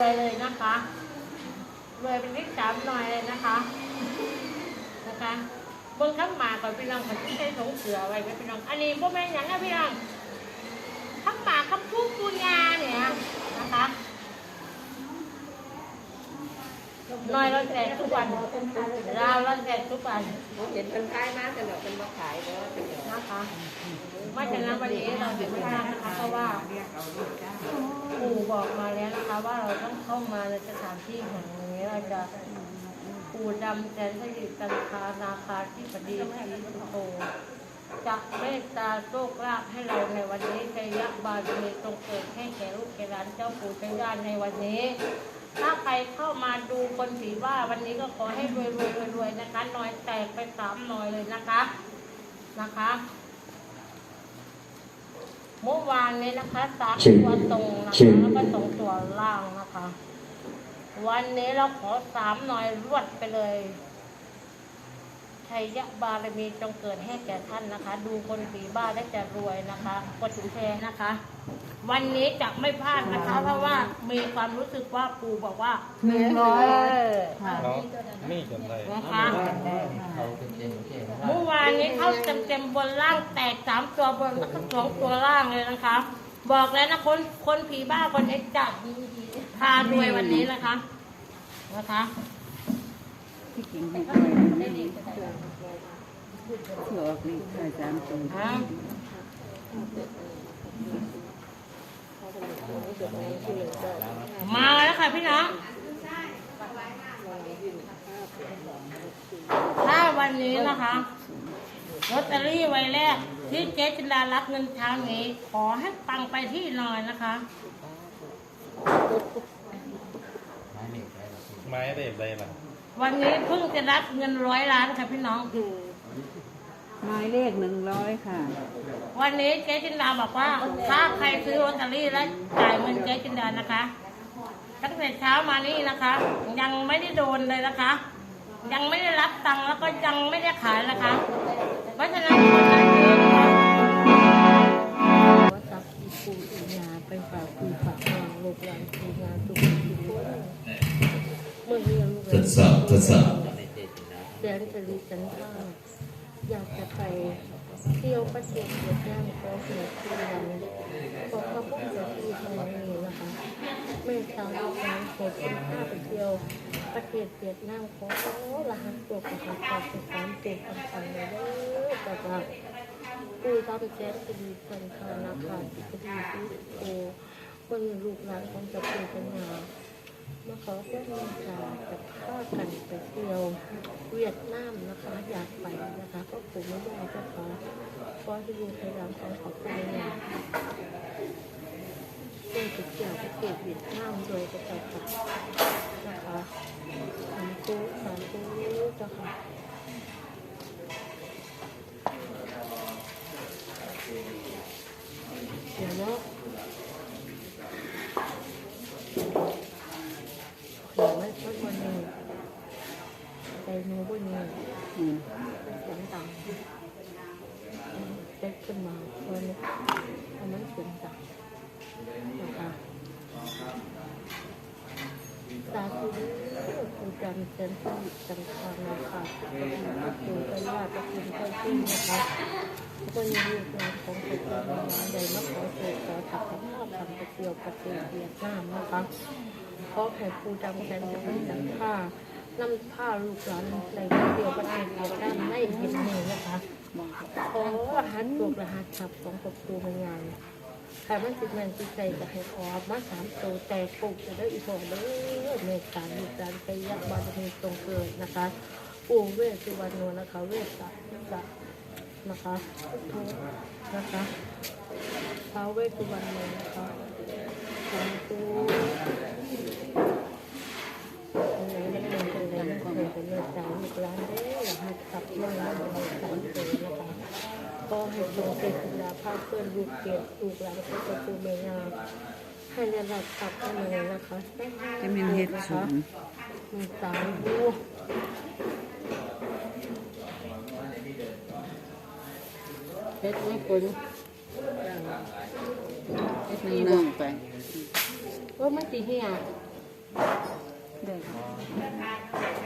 เลยเลยนะคะเลยเป็นเลขสามหน่อยเลยนะคะนะคะเบิ้งข้างหมาก่อนพี่น้องผมที่ได้สงเสือไว้ไว้พี่น้อง อันนี้พวกแม่นหยังนะพี่น้องข้างหมาข้างพูปูญาเนี่ยนะคะหน่อยเราแจกทุกวันเราเราแจกทุกวันเห็นเป็นท้ายมากแต่แบบเป็นมาขายเพราะว่าเป็นอย่างนะคะ ไม่ฉะนั้นวันนี้เราจะไม่ได้นะคะเพราะว่าปู่บอกมาแล้วนะคะ ว่าเราต้องเข้ามาในสถานที่แห่งนี้เราจะปู่ดำแสนสถิตกันคานาคาที่ปดีทีสุโธจะเมตตาโชคลาภให้เราในวันนี้ใจยักบารมีตรงเกิดให้แก่ลูกแก่หลานเจ้าปู่เจ้าย่าในวันนี้ ถ้าใครเข้ามาดูคนสีว่าวันนี้ก็ขอให้รวยรวยรวยรวยนะคะน่อยแตกไปสามน่อยเลยนะคะนะคะ เมื่อวานนี้นะคะสามตัวตรงนะคะแล้วก็สองตัวล่างนะคะ วันนี้เราขอสามหน่อยรวดไปเลย ชัยยะบารมีจงเกิดให้แก่ท่านนะคะ ดูคนผีบ้าได้จะรวยนะคะกดแชร์นะคะ วันนี้จะไม่พลาดนะคะ เพราะว่ามีความรู้สึกว่าปู่บอกว่าหนึ่งร้อยเนาะนี่จนได้นะคะเขาเป็นเจนเจนเมื่อวานนี้เข้าเต็มๆบนล่างแตกสามตัวบนแล้วก็สองตัวล่างเลยนะคะ บอกแล้วนะคนคนผีบ้าคนเอ็กจัดพารวยวันนี้นะคะนะคะ ที่กินให้ด้วยเสือออกนี่ใส่สามตัวอะมาแล้วค่ะพี่น้องถ้าวันนี้นะคะลอตเตอรี่ไว้แรก ที่เจ๊จินดารับเงินเช้านี้ ขอให้ปังไปที่หน่อยนะคะไม้เด็กได้หรอไม้ได้ได้ล่ะ วันนี้เพิ่งจะรับเงินร้อยล้านค่ะพี่น้องหมายเลขหนึ่งร้อยค่ะ วันนี้เจ๊จินดาบอกว่าถ้าใครซื้อลอตเตอรี่แล้วจ่ายเงินเจ๊จินดานะคะตั้งแต่เช้ามานี่นะคะ ยังไม่ได้โดนเลยนะคะ ยังไม่ได้รับตังค์แล้วก็ยังไม่ได้ขายนะคะ เพราะฉะนั้นคนนั้นซื้อนะคะว่าจับอีปูอียาไปฝากปูฝากนางลูกหลานปูงานทุกคน ทุกคนเมื่อเรียนลูกหทลาดนสอบทดสอบแสนสลีสันท่าอยากจะไปเที่ยวประเทศเวียดนามก็เหนือที่วันบอกกับพวกเจ้าที่ทางนี้นะคะไม่ทราบว่าเหตุเป็นข้าไปเที่ยวประเทศเวียดนามขอรหัสตัวประกันตอบไปสามตัวสำคัญเลยเด้อแต่ว่าปูตาไปแจ้งคดีสันคานาคาที่คดีที่โตเมื่อลูกหลานของจะเป็นปัญหา มาขอเพื่อนมาจากับข้ากันไปเที่ยวเวียดนามนะคะ อยากไปนะคะก็ผมไม่ได้ก็ขอขอที่ดูพยายามขอขอบคุณนะเพื่อจะเที่ยวประเทศเวียดนามโดยประกอบกับนะคะสามตู้สามตู้เจ้าค่ะเดี๋ยวเนาะ เขียนไว้สักวันหนึ่งใจหนูบนนี้ อืม เป็นเสียงดังเด็กขึ้นมาวันนี้ทำมันเสียงดังนะคะสาธุเด้อคุณจันทร์เซนสิริจันทรานาค่ะคุณเป็นญาติ คุณเจ้าที่นะคะก็ยังมีงานของตัวเองใดมาขอเสด็จขอถักขอภาพทำไปเที่ยวประเทศเวียดนามนะคะขอให้ผู้จำแทนจะไม่จังผ้าน้ำผ้าลูกหลานในตะเดียวประเทศเดียวกันไม่เห็นนี้นะคะขอรหัสตัวรหัสขับของประตูในงานแต่มันติดแมนติดใจจะให้ออกมาสามโตแต่ปลูกจะได้อีกพอเด้อเมตตาลูกหลานไปยักบารมีตรงเกิดนะคะ ปู่เวสสุวรรณนะคะ เวสสัจะ นะคะพุทโธนะคะท้าวเวสุวรรณโนนะคะสาธุอันไหนไม่ได้เป็นไรไม่เคยเป็นเลือดสาวอีกร้านเด้อยากให้ขับเรื่องนั้นเป็นสาวเลยนะคะก็ให้ทรงเป็นศิลาภาพเพื่อนลูกเกียรติลูกหลานก็จะปูเมียาให้ได้รับขับกันเลยนะคะจะเป็นเห็ดสูงมีสามดู เฮ็ดไม่ผลเห็ดนึ่งๆไปว่ามันตีเหี้ยได้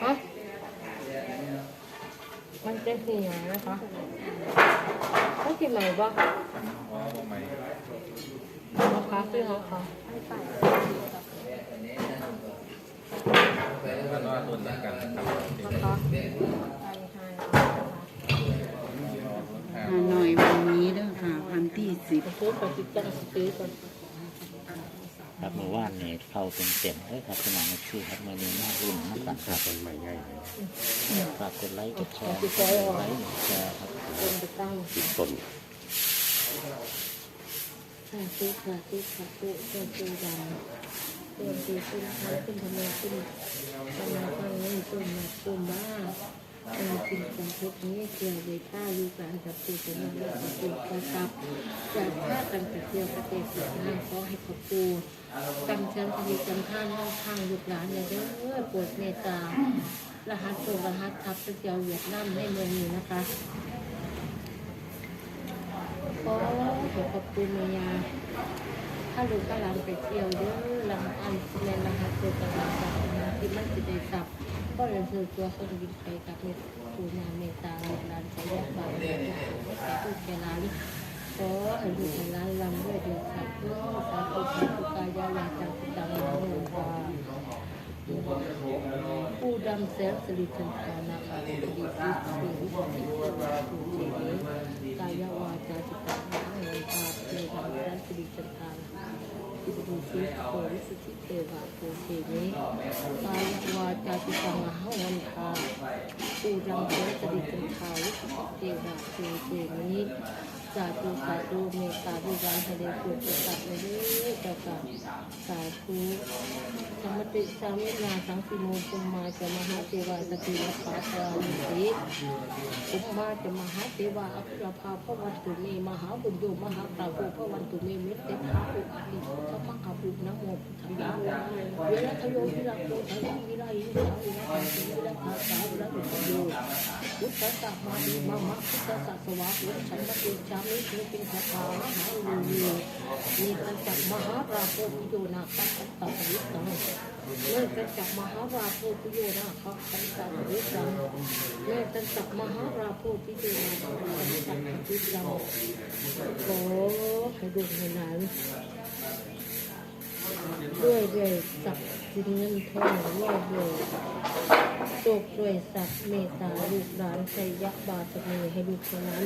ฮะมันจะเสียนะคะต้องกินใหม่ปะอ๋อใหม่นะคะซื้อเขาค่ะมันว่าต้นละกันครับนะคะ ฮานอยวันนี้เด้อค่ะ วันที่ สิบซื้อไปจิตจังซื้อกันครับเมื่อวานนี้เข้าเป็นเต็มเลยครับพี่น้องชื่อครับเมื่อนี้น่ารุ่นมากครับเป็นใหม่ง่ายฝากกดไลค์กดแชร์กดไลค์กดแชร์ครับเป็นไปตั้งต้นค่ะซื้อค่ะซื้อค่ะซื้อเพื่อนซื้อดำเพื่อนซื้อขึ้นเขาขึ้นทำไมขึ้นทำไมฟังนี่ต้นมาต้นบ้า การกินของพวกนี้เกี่ยวกับข้าวูการจับตัวเป็นเรื่องของตัวกระตับจากผ้ากันไปเที่ยวประเทศเวียดนามขอให้ขอบคูกำชันคดีกำท่านห้องข้างลูกหลานอย่าเด้อปวดเมตตารหัสตัวรหัสทับเจ้าเวียดนามในเมืองนี้นะคะขอขอบคุณเมียถ้าลูกก็ลำไปเที่ยวเด้อลำอันในรหัสตัวกระดาษนะที่มันจะได้สับ ก็เลยซื้อตัวคนบินไปกับเมตตูนาเมตตาลูกหลานใช้ยาบาลลูกแกลานขอให้ลูกหลานลำด้วยเดือดสับเพื่อสาธุสาธุกายาวาจาจิตตังโมตาผู้ดำแสนสิริจันทานาคาดีสิริสิริวิสุทธิสุเจกายวาจาจิตตังโมตาเทวาแสนสิริจันทา สิริสิโกวิสุทธิเทวาโกเทวิกายวาจาจิตตังหาวันทาผู้ดำแสนสิริจันทาวิสุทธิเทวาโกเทวิสาธุสาธุเมตตาด้วยการแสดงเกิดประจักษ์ในนี้เจ้าค่ะสาธุสมติสามินาสังสิโมปุมมาจะมหาเทวาสติวัปาปานิสิปุมมาจะมหาเทวาอัครภาพวันตุเมมหาบุญโยมหาปราโภพวันตุเมเมตรเตภาอุอาทิสัมมาอาบุญนะโมพุทธังยาเวลาทโยวิรังโยทยังวิไลวิลาวิลาวิลาวิลาภาษาวิลาวิโยพุทธสัมมาดิมามะพุทธสัสวะวุฉันตะเกจามิเนปินคาถามหาอุโยมีปัญจมหาราโภวิโยนาคัตตะวิสังเมื่อกันจับมหาราโพธิโยนาเขาคันตังวิสังเมื่อกันจับมหาราโพธิโยนาเขาคันตังวิสังขอให้ดูให้หลาน ด้วยด้วยศักดิ์สินเงินทองด้วยด้วยโชคด้วยศักดิ์เมตตาลูกหลานชัยยะบาตมีให้ลูกหลาน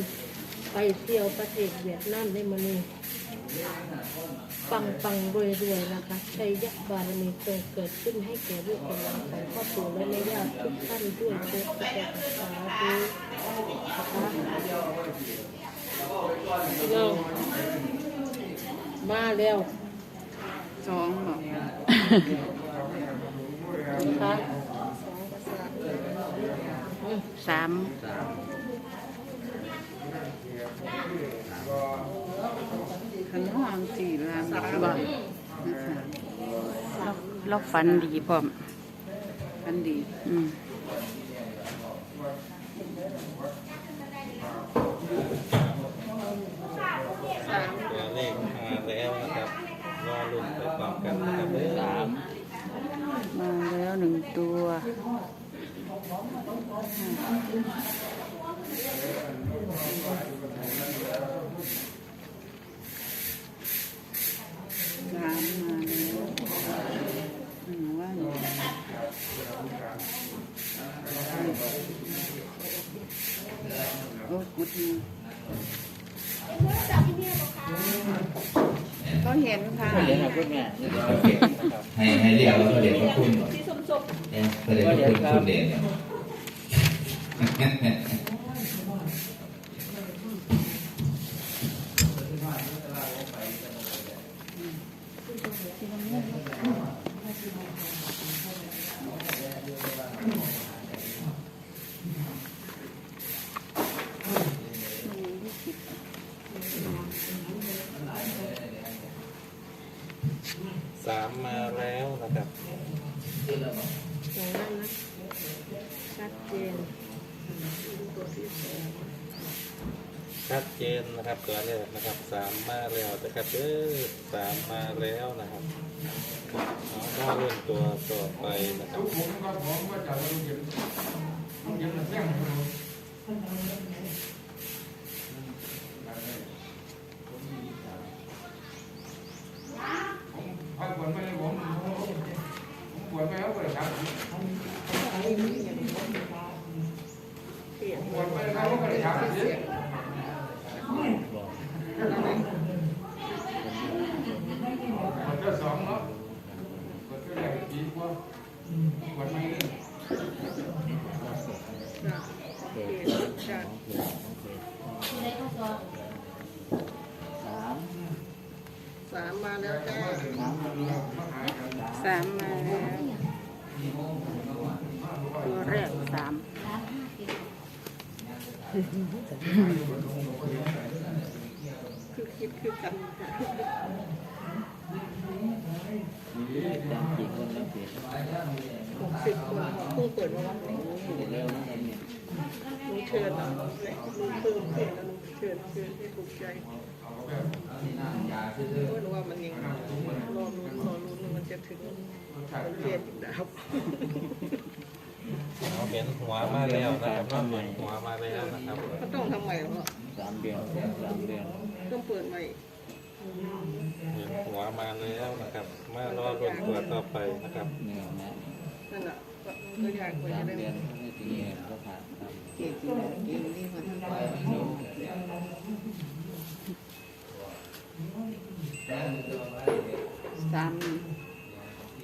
ไปเที่ยวประเทศเวียดนามได้มานี่ปังปังรวยรวยนะคะชัยยะบารมีจงเกิดขึ้นให้แก่ลูกหลานของครอบครัวและแม่ญาทุกท่านด้วยเถิดสาธุสาธุเรามาแล้ว สองบอกคะอืมสามขันห้องสี่ลางบอกเราฝันดีพร้อมฝันดี อืม เลขมาแล้วนะครับรอลุ้นไปพร้อมกันนะครับเด้อ สาม มาแล้วหนึ่งตัวสามมาแล้วหนึ่งว่านโอ้กุดดี เห็นค่ะ เดี๋ยวนะคุณแม่ให้ให้เรียกเราเสด็จพระคุณเนี่ยเสด็จพระคุณคุณเด่นสามมาแล้วนะครับ อย่างนั้นนะชัดเจนตัวที่สอง ชัดเจนนะครับ ตัวแรกนะครับสามมาแล้วนะครับเออสามมาแล้วนะครับเอามาเล่นตัวต่อไปนะครับามมาแล้วจ้าสามมาแล้วตัวแรกสามคือคิดคือกันจังกี่คนแล้วเสียหกสิบคนผู้เปิดมาวันนี้เร็วนะเนี่ยลุงเชิญลุงเพิ่มเพิ่มล้วลุงเชิญเชิญให้ถูกใจ เพราะว่ามันยังรอลุ้นรอลุ้นมันจะถึงมันเรียนอีกดาวเห็นหัวมาแล้วนะครับเห็นหัวมาแล้วนะครับก็ต้องทำใหม่เพราะสามเดือนสามเดือนต้องเปิดใหม่เห็นหัวมาแล้วนะครับ มารอรุ่นตัวต่อไปนะครับเนี่ยนะนั่นแหละก็ยากกว่าจะได้เดือนไม่ถึงเนี่ยก็ผ่านเก่งจริงเก่งนี่มัน สาม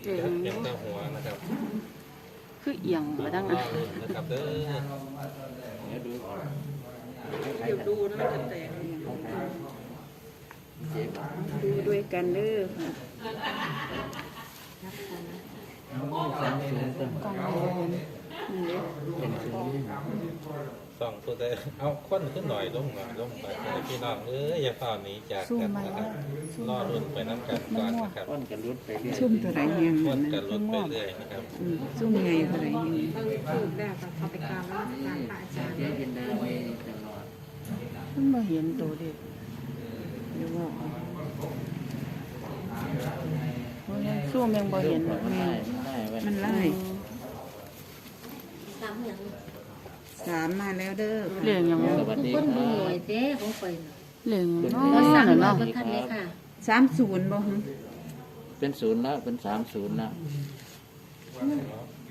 เห็นแต่หัวนะครับ คือเอียงมาดังนนะครับเด้อเดี๋ยวดูนเดี๋ยวดูนะจะแตกดูด้วยกันเด้อค่ะกล้องเป็นเป็นศูน ส่องตัวเด้อเอาค้นขึ้นหน่อยลงหน่อยลงไปพี่น้องเอ้ยอย่าฝ่าหนีจากกันนะครับรอรุ่นไปน้ำกันก่อนนะครับต้นกันรุดไปเรื่อยซุ่มตัวไหนเฮียงค้นนะกันรุ่ซุ่นมไปงอกเรื่อยนะครับอืมซุ่มไงตัวไหนเฮียงต้องถูกแล้วก็เข้าไปกราบแล้วการพระอาจารย์เจ๊กินได้ไว้ตลอดมันมาเห็นตัวเด็กเดี๋ยวว่าโอ้ยยังซุ่มยังบ่เห็นมันแม่ได้มันได้ไว้มันไล่สามอย่าง สามมาแล้วเด้อเรื่องยังสวัสดีคเพิ่รันบเบิ่งหน่วยเด้ของข่อยน่ะเรื่องเราน้อสั่งน่ะมาเนาะบ่ทันเลยค่ะสามศูนย์บ่ฮึเป็นศูนย์แล้วเป็นสามศูนย์แล้ว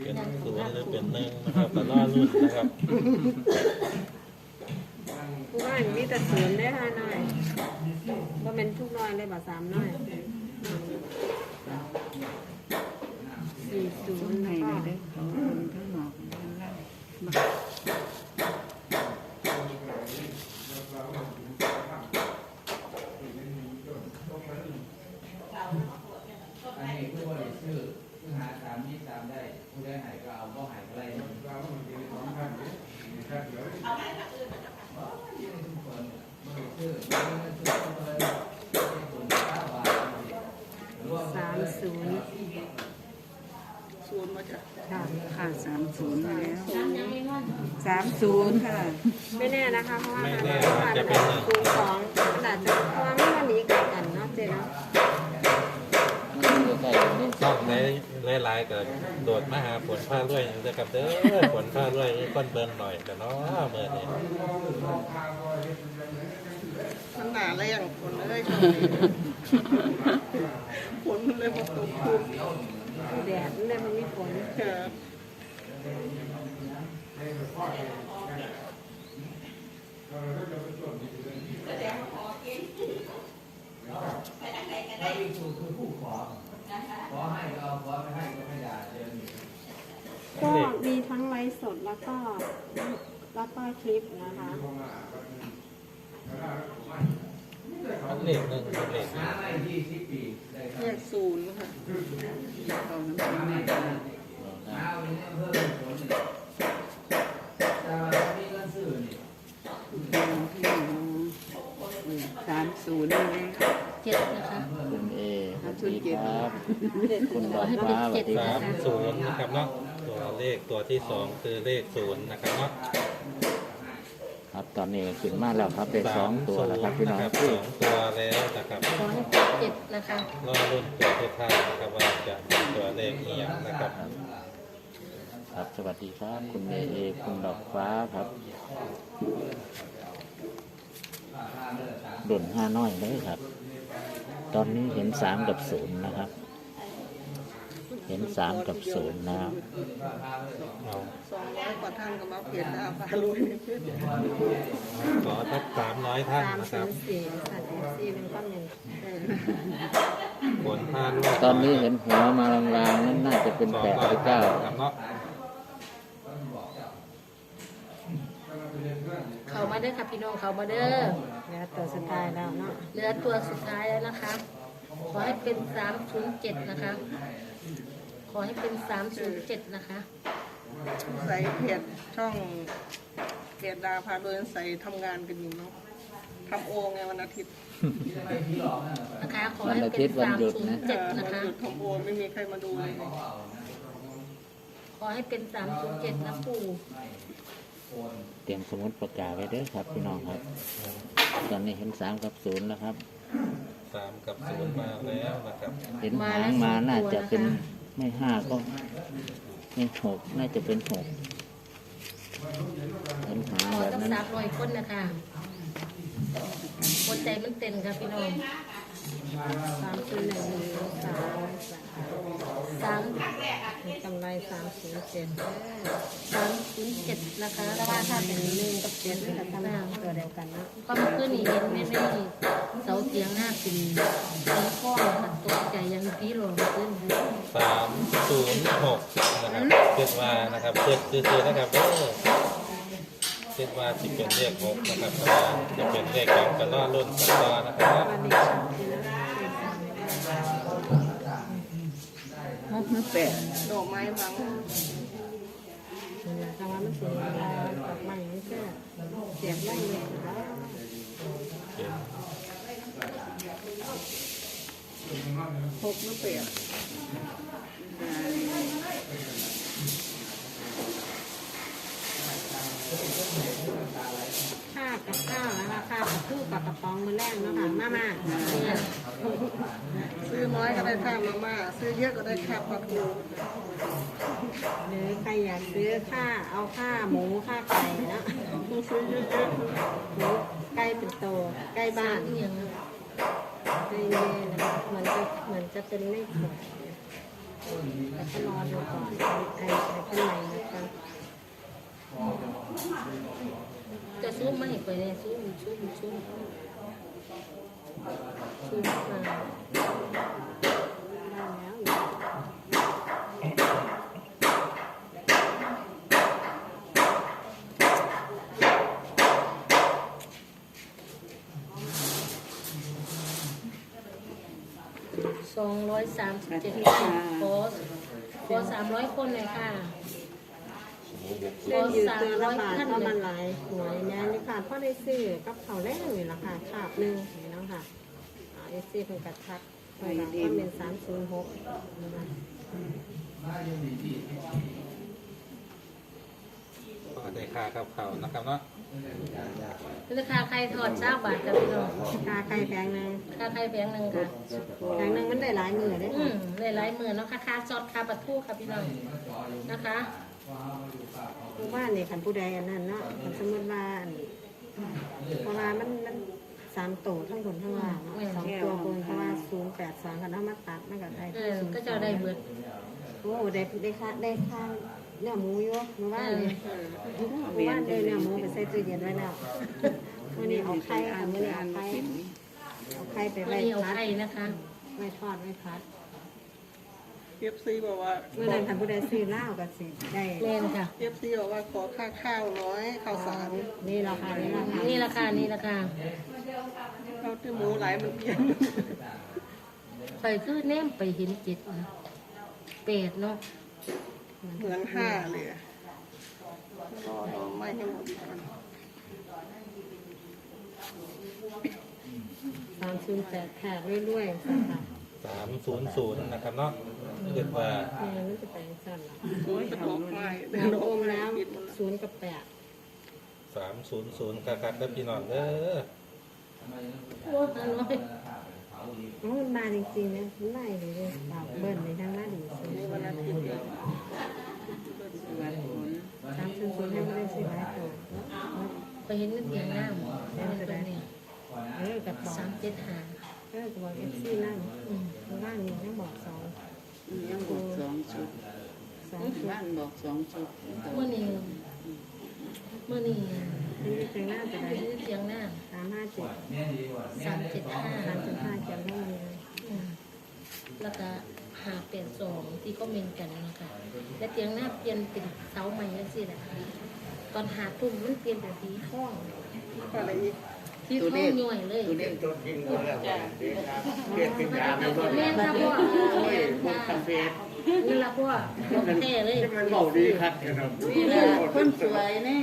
เป็นศูนย์หรือเป็นหนึ่งนะครับแต่รอรุ่นนะครับผู้น้อยมีแต่ศูนย์ได้ห้าน้อยบ่แม่นทุกน้อยเลยบ่สามน้อยสี่ศู ซุ่ น ม ย์ ไง แล้ว เล ก็ ยเด้อเขาคนข้างนอกข้างล่าง อันนี้ผู้บริสุทธิ์ผู้หาตามนี้ตามได้ ผู้ได้หายก็เอาก็หายอะไร สามศูนย์ ศูนย์มาจาก ค่ะ ค่ะสามศูนย์มาแล้ว สามยังไม่นอน สามศูนย์ค่ะ ไม่แน่นะคะเพราะว่า ไม่ มัน แน่ อา อา จ จ จะ จะ เป็ เป็น นหนึ่ง ครูของมันอาจจะเพราะว่าไม่มาหนีกันกันเนาะเจ๊เนาะ มันใกล้ๆกันนี่ ช่องไหน หลายๆก็โดดมาหาผลผ้าด้วยนะครับเด้อผลผ้าด้วยนี่ก้อนเบิร์นหน่อยกันเนาะเมื่อนี้มันหนาแรงคนเลยฝนมันเลยมาตกคุมแดดมันเลยมันมีฝนเออถ้าวิสูคือผู้ขอ ขอให้ก็เอาขอไม่ให้ก็ไม่ได้เดินอยู่ก็มีทั้งไลฟ์สดแล้วก็แล้วก็คลิปนะคะมันเลขหนึ่งเป็นเลขหนึ่หางไม่ยี่สิบปีได้คแยรับกศูนย์ค่ะเอาน้ำตาลมา หาวันนี้เพิ่มผลแต่ว่ามีเงินซื้อนี่ สามศูนย์มาแล้ว เจ็ดนะคะ คุณเอสวัสดี ครับคุณดอกฟ้าสวัสดีคสารับมศูนย์นะครับเนาะตัวเลขตัวที่สองคือเลขศูนย์นะครับเนาะครับตอนนี้ขึ้นมาแล้วครับเป็นสองตัวแล้วครับพี่น้องสามที่ศูนย์นะครับสองตัวแล้วนะครับขอให้เป็นเจ็ดนะคะรอรุ่นตัวที่ท้ายนะครับว่าจะเป็นตัวเลขอีหยังนะครับ ครับ สวัสดีครับ คุณเมย์เอคุณดอกฟ้าครับดุนห้าน้อยเลยครับ ตอนนี้เห็นสามกับศูนย์นะครับเห็นสามกับศูนย์นะครับเอาสองร้อยกว่าท่านก็มาเปลี่ยนหน้าฟ้าลุยขอทับสามร้อยท่านสามนะคศูรับนย์สี่ค่ะเอฟซีเป็นก้อนหนึ่งผลพานวดตอนนี้เห็นหัวมาลางๆนั่นน่าจะเป็นสองแปดร้อหยรือท่าเก้านครับเนาะเขามาเด้อค่ะพี่น้องเขามาเด้อแล้วตัวสุดท้ายแล้วเนาะเหลือตัวสุดท้ายแล้วนะคะ ขอให้เป็นสามศูนย์เจ็ดนะคะ ขอให้เป็นสามศูนย์เจ็ดนะคะใส่เพจช่องเพจดาพาโดยใส่ทำงานกันอยู่เนาะทำโอไงวันอาทิตย์นะคะ ขอให้เป็นสามศูนย์เจ็ดวันะนคะหยุดทำโอไม่มีใครมาดูเลยขอให้เป็นสามศูนย์เจ็ดนะปู่เตรียมสมุดประกาศไว้เด้อครับพี่น้องครับ ตอนนี้เห็นสามกับศูนย์แล้วครับสามกับศูนย์มาแล้วนะครับ เห็นหางมาน่าจะเป็น ไม่ห้าก็ไม่หกน่าจะเป็นหกปัญหางขอแบบต้องนั้น สามร้อยคนนะคะคนใจมันเต้นค่ะพี่น้อง สามศูนย์หนึ่งหนึ่งสามสามกำไรสามศูนย์เจ็ดสามศูนย์เจ็ดนะคะแต่ว่าถ้าเป็นหนึ่งกับเจ็ดนี่ก็ทำตัวเดียวกันนะก็มื่อคืนนี้เห็นไม่ไม่เสาเสียงหน้าเป็นเป็นข้อค่ะตกใจยังพี่หลงขึ้นสามศูนย์หกนะครับเกิดมานะครับเกิดซื้อๆนะครับเด้อเกิดว่าจะเป็นเลขหกนะครับแต่ว่าจะเป็นเลขของกระล่อรุ่นกระล่อนะครับ วันนี้สา มือแปดดอกไม้บางแหละคำว่ามันสีอะไรดอกไม้ไม่ใช่เสียบไม่เลยนหกหรือแปด ข้าวกับข้าวแล้วข้าวกับคู่กับกระป๋องมือแรกเนาะค่ะมามาเนี่ยซื้อน้อยก็ได้ค่ามาม่าซื้อเยอะก็ได้ค่าปลาทูหรือใครอยากซื้อข้าเอาข้าหมูข้าไก่นะซื้อเยอะๆหมูไก่เป็นโตไก่บ้านเอียงในเย่นเหมือนจะเหมือนจะเป็นเลขหกแต่ก็รอดูก่อนไอ้ไอ้ข้างในนะคะ จะซูมมาเห็นไปเลยซูมซูมซูมซูมมาได้แล้วสองร้อยสามสิบเจ็ดขอขอสามร้อยคนเลยค่ะ เล่นอยู่ตัวละบาทก็มันหลายหน่วยแน่นี่ค่ะเพราะได้ซื้อกับเขาวแรกนี่แหละค่ะขาบหนึ่งนี่เนาะค่ะเอซีเป็นกระทักไปก็เป็นสามศูนย์หกนะคะก็ได้ค่ากับเขาวนะครับเนาะราคาไข่ทอดเจ้าบาทกับพี่น้องกาไก่แพงหนึ่งค่าไข่แพงหนึ่งค่ะแพงหนึ่งมันได้หลายมือได้อืค่ะมหลายๆหมื่นเนาะค่าค่าซอสค่าปลาทูค่ะพี่น้องนะคะ ผู้บ้านนี่ขันผู้ใดอันนั้นเนาะคันสมมติว่าอันเพราะว่ามันมันสามตัวทั้งบนทั้งล่างเนาะสองตัวบนเพราะว่าศูนย์แปดสองกันเอามาตัดมันก็ได้เออก็จะได้เบิดโอ้ได้ได้ค่าได้ค่าเนื้อหมูอยู่เมื่อวานนี่เมื่อวานได้เนื้อหมูไปใส่ตู้เย็นไว้แล้ววันนี้เอาไข่ค่ะวันนี้เอาไข่เอาไข่ไปวันไว้นี้เอาพัดไข่นะคะไว้ทอดไว้พัด เอฟซีบอกว่าเมื่อนั้นคันผู้ใดซื้อเหล้าก็สิได้เล่นค่ะ เอฟซีบอกว่าขอค่าข้าวน้อยข้าวสารนี่ราคานี่ราคานี่ราคานี่ราคาข้าวที่หมูหลายมันเพี้ยนข่อยคือแนมไปเห็นเจ็ดนะแปดเนาะเหมือนห้าเลยอะรอรอไม่ให้หมดอีกก่อนสามศูนย์แปดแขกเรื่อยๆค่ะ สามศูนย์ศูนย์นะครับเนาะเกิดว่าเนี่ยมันจะไปสั่นละศูนย์กระดอกไม้น้ำอมแล้วศูนย์กับแปดสามศูนย์ศูนย์กะกักแล้วพี่น้องเด้อโอ้อันน้อยอ๋อมันมาจริงๆนะมันไล่เลยเลยปากเบิ้ลในทางหน้าดีสุดในวันอาทิตย์เนี่ยสามศูนย์ศูนย์ยังไม่ได้ซื้อหลายตัวไปเห็นเงินเตียงน้ำเป็นตัวนี้เออกับบอกสามเจ็ดห้า เออกับบอกเอฟซีนั่งอืมข้างล่างนี่ยังบอกสองยังบอกสองชุดสองชุดบ้านบอกสองชุดเมื่อนี้เมื่อนี้นี่จะเป็นหน้าแต่ไหนไปเห็นเตียงน้สามห้าเจ็ดำสามเจ็ดห้าสามจุดห้าจำได้เลยอืมแล้วก็หาเปลี่ยนสองที่ก็เมนกันนะคะและเตียงหน้าเปลี่ยนเป็นเสาใหม่ยังสิแหละตอนหาทุ่มมันเปลี่ยนเป็นสีทองอะไรอีก สีทองย่อยเลยตัวเลขแม่นค่ะพ่อแม่นค่ะนี่ละพ่อบอกแท้เลยคนสวยแน่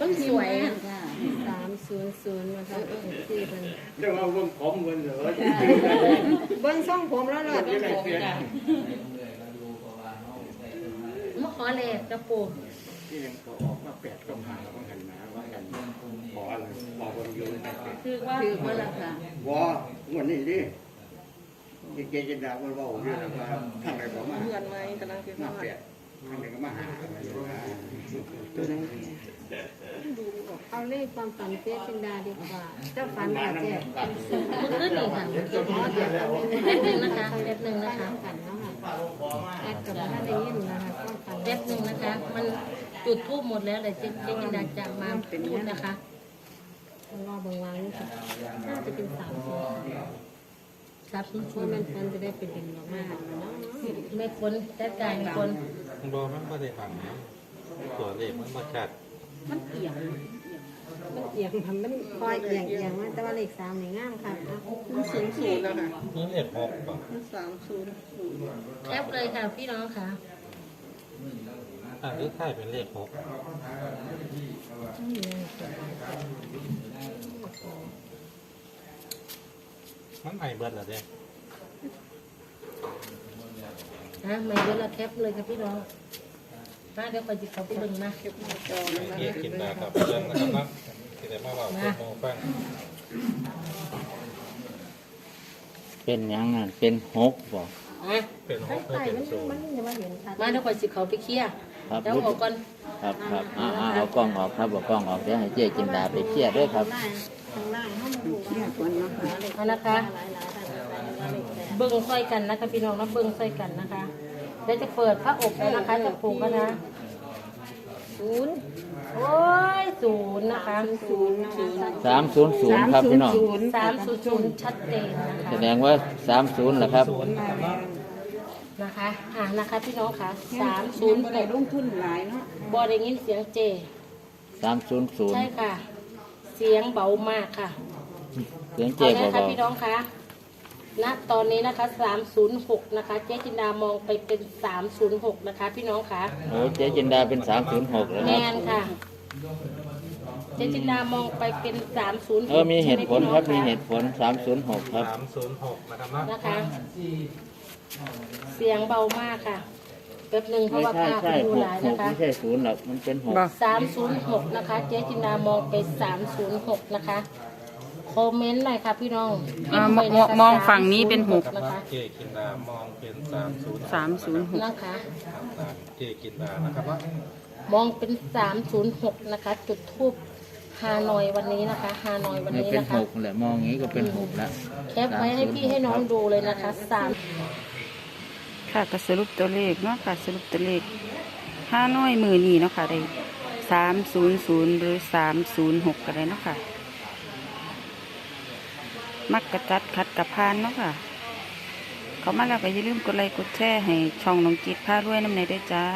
คนสวย ค่ะสามศูนย์ศูนย์นะคะเอฟซีเป็นเรื่องเอาเรื่องผมเงินเหรอเบิ้งส่องผมแล้วเลยที่ไหนเสียมาขอแลกกระโปรงที่ยังก็ออกมาแปดก็หาแล้วก็หันมา ว่ากันขออะไรบอกคนอยู่ในแปดคือว่าคือว่าละค่ะวอวันนี้ดิเกจินดาวันว่าเรื่องว่าทางไหนก็มาเพื่อนไหมกำลังจะมามาแปดทางไหนก็มาหากันมาอยู่นะดูออกเอาเลขความฝันเจ๊จินดาดีกว่าเจ้าฝันแบบเจ๊เมื่อคืนนี่ค่ะแป๊บหนึ่งนะคะแป๊บหนึ่งนะคะกันเนาะค่ะแอดกับท่านได้ยินนะคะความฝันแป๊บหนึ่งนะคะ มัน จุดทูบหมดแล้วเลยเจ๊เจ๊กินดาจะมาพูดนะคะรอบางวันนี่ค่ะน่าจะเป็นสามศูนย์ครับช่วยมันฟันจะได้เป็นดึงออกมาเนาะไม่คนจัดการคนบอมันไม่ได้ฟังนะตัวเลขมันมาชัดมันเกี่ยงมันเอียงมันมันคอยเอียงเอียงมาแต่ว่าเลขสามนี่งามค่ะมันศูนย์ศูนย์แล้วค่ะนี่เลขหกป่ะมันสามศูนย์ศูนย์แคปเลยค่ะพี่น้องค่ะ อะหรือค่ายเป็นเลขหกมันไอเบิร์ดเหรอเด้นะไม่เวลาแคปเลยค่ะพี่น้องมาเดี๋ยวไปจิบเขาไปดึงมาเก็บหน้าจอนะเกียกินดาครับเรื่องนะครับเนาะที่ได้มาบอกคุณโมฟังเป็นหยังอะเป็นหกบอกอะเป็นหใช่กเพื่อใช่เป็นมันศูนมันย์จะมาเห็นชัดมาเดี๋ยวไปจิบเขาไปเคลียร์ ครับเดี๋ยวออกก่อนครับครับอ่าอ่าเอากล้องออกครับเอากล้องออกเดี๋ยวให้เจ๊จินดาไปเคลียร์ด้วยครับได้ทางล่างห้องดูว่าเนี่ยคนเนาะค่ะเอานะคะหลายหลายทางหลายหลายเลขแปดเบิ้งค่อยกันนะคะพี่น้องนะเบิ้งค่อยกันนะคะเดี๋ยวจะเปิดพระอบแล้วนะคะจะปลูกแล้วนะศูนย์โอ้ยศูนย์นะคะศูนย์นะคะสามศูนย์ศูนย์ครับพี่น้องสามศูนย์ศูนย์ชัดเจนนะแสคะดงว่าสามศูนย์เหรอครับ นะคะอ่านะคะพี่น้องค่ะสามศูนย์บ่ได้ลงทุนหลายเนาะบอได้ยินเสียงเจ สามศูนย์ศูนย์ใช่ค่ะ เสียงเบามากค่ะเสียงเอาเจ๊เลยนะคะเบาพี่น้องคะณตอนนี้นะคะ306นะคะ เจ๊จินดามองไปเป็น 306 นะคะ พี่น้องคะๆโอ้เจ๊จินดาเป็นสามศูนย์หกแล้วแมครับ นค่ะ เจ๊จินดามองไปเป็น 306เออมีเหตุผลครับมีเหตุผลสามศูนย์หกครับ สามศูนย์หกนะครับเนาะนะคะ เสียงเบามากค่ะแป๊บหนึ่งเพไม่ราะว่าใช่ภาพใช่ดูหกหลายหนะกคะ ไม่ใช่ศูนย์หรอกมันเป็นหก306 นะคะ เจ๊จินดามองไป 306 นะคะ คอมเมนต์หน่อยค่ะพี่น้องอ่ามพิพ์ไปมองนะคะมองฝั่งนี้เป็นหก นะคะเจกินดามองเป็นสามศูนย์สามศูนย์หกนะคะ เจกินดานะครับว่ามองเป็น 306 นะคะ จุดทูบฮานอยวันนี้นะคะฮานอยวันไม่นี้เป็นนะหคะกแหละมองอย่างนี้ก็เป็นหกแล้ว แคปไว้ให้พี่ให้น้องดูเลยนะคะสาม ค่ะก็สรุปตัวเลขเนาะค่ะสรุปตัวเลขห้าน้อยมือนี่เนาะค่ะได้สามศูนย์ศูนย์หรือสามศูนย์หกก็ได้เนาะค่ะ มักกระจัดคัดกระพานเนาะค่ะเขามาแล้วก็อย่าลืมกดไลค์กดแชร์ให้ช่องน้องจิตพารวยน้ำในด้วยจ้า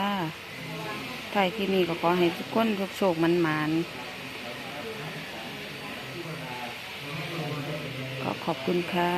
ท้ายที่นี่ก็ขอให้ทุกคนโชคๆมันมานๆก็ขอบคุณค่ะ